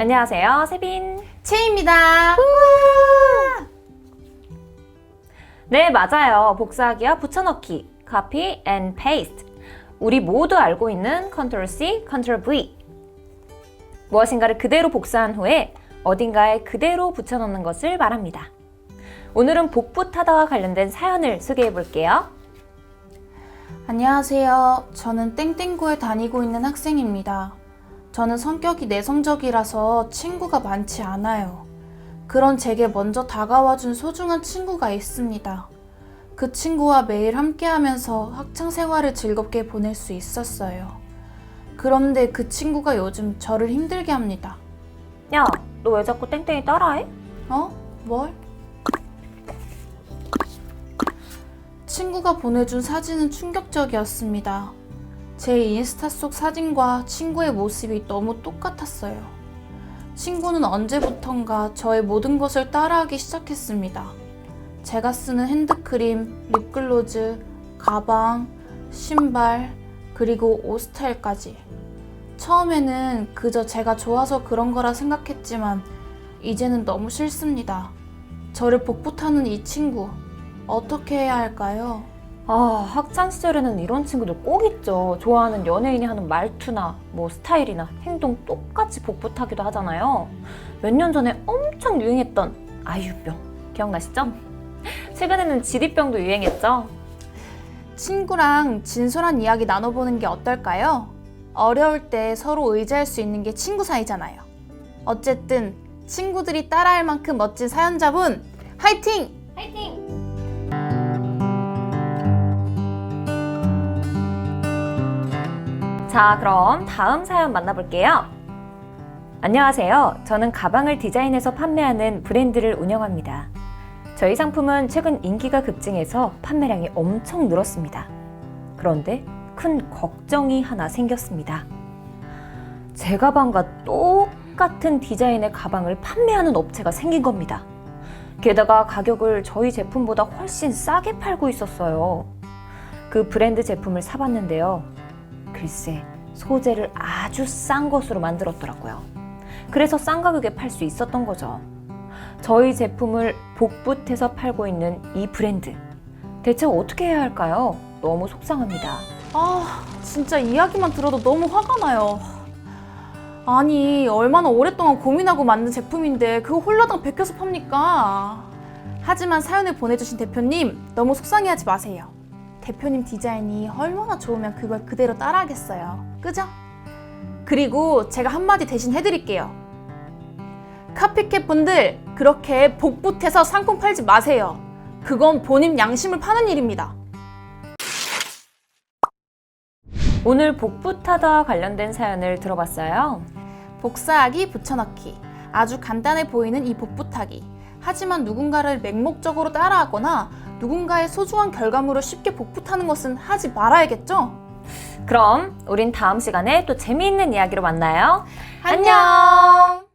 안녕하세요, 세빈. 채입니다. 네, 맞아요. 복사하기와 붙여넣기, copy and paste. 우리 모두 알고 있는 Ctrl C, Ctrl V. 무엇인가를 그대로 복사한 후에 어딘가에 그대로 붙여넣는 것을 말합니다. 오늘은 복붙하다와 관련된 사연을 소개해 볼게요. 안녕하세요. 저는 땡땡구에 다니고 있는 학생입니다. 저는 성격이 내성적이라서 친구가 많지 않아요. 그런 제게 먼저 다가와준 소중한 친구가 있습니다. 그 친구와 매일 함께하면서 학창 생활을 즐겁게 보낼 수 있었어요. 그런데 그 친구가 요즘 저를 힘들게 합니다. 야, 너 왜 자꾸 땡땡이 따라해? 어? 뭘? 친구가 보내준 사진은 충격적이었습니다. 제 인스타 속 사진과 친구의 모습이 너무 똑같았어요. 친구는 언제부턴가 저의 모든 것을 따라하기 시작했습니다. 제가 쓰는 핸드크림, 립글로즈, 가방, 신발, 그리고 옷 스타일까지. 처음에는 그저 제가 좋아서 그런 거라 생각했지만 이제는 너무 싫습니다. 저를 복붙하는 이 친구, 어떻게 해야 할까요? 아, 학창 시절에는 이런 친구들 꼭 있죠. 좋아하는 연예인이 하는 말투나 뭐 스타일이나 행동 똑같이 복붙하기도 하잖아요. 몇 년 전에 엄청 유행했던 아유병 기억나시죠? 최근에는 지리병도 유행했죠. 친구랑 진솔한 이야기 나눠보는 게 어떨까요? 어려울 때 서로 의지할 수 있는 게 친구 사이잖아요. 어쨌든 친구들이 따라할 만큼 멋진 사연자분 화이팅! 화이팅! 자, 그럼 다음 사연 만나볼게요. 안녕하세요. 저는 가방을 디자인해서 판매하는 브랜드를 운영합니다. 저희 상품은 최근 인기가 급증해서 판매량이 엄청 늘었습니다. 그런데 큰 걱정이 하나 생겼습니다. 제 가방과 똑같은 디자인의 가방을 판매하는 업체가 생긴 겁니다. 게다가 가격을 저희 제품보다 훨씬 싸게 팔고 있었어요. 그 브랜드 제품을 사봤는데요. 글쎄, 소재를 아주 싼 것으로 만들었더라고요. 그래서 싼 가격에 팔 수 있었던 거죠. 저희 제품을 복붙해서 팔고 있는 이 브랜드. 대체 어떻게 해야 할까요? 너무 속상합니다. 아, 진짜 이야기만 들어도 너무 화가 나요. 아니, 얼마나 오랫동안 고민하고 만든 제품인데 그거 홀라당 베껴서 팝니까? 하지만 사연을 보내주신 대표님, 너무 속상해하지 마세요. 대표님 디자인이 얼마나 좋으면 그걸 그대로 따라하겠어요. 그죠? 그리고 제가 한마디 대신 해드릴게요. 카피캣 분들, 그렇게 복붙해서 상품 팔지 마세요. 그건 본인 양심을 파는 일입니다. 오늘 복붙하다 관련된 사연을 들어봤어요. 복사하기, 붙여넣기. 아주 간단해 보이는 이 복붙하기. 하지만 누군가를 맹목적으로 따라하거나 누군가의 소중한 결과물을 쉽게 복붙하는 것은 하지 말아야겠죠? 그럼 우린 다음 시간에 또 재미있는 이야기로 만나요. 안녕!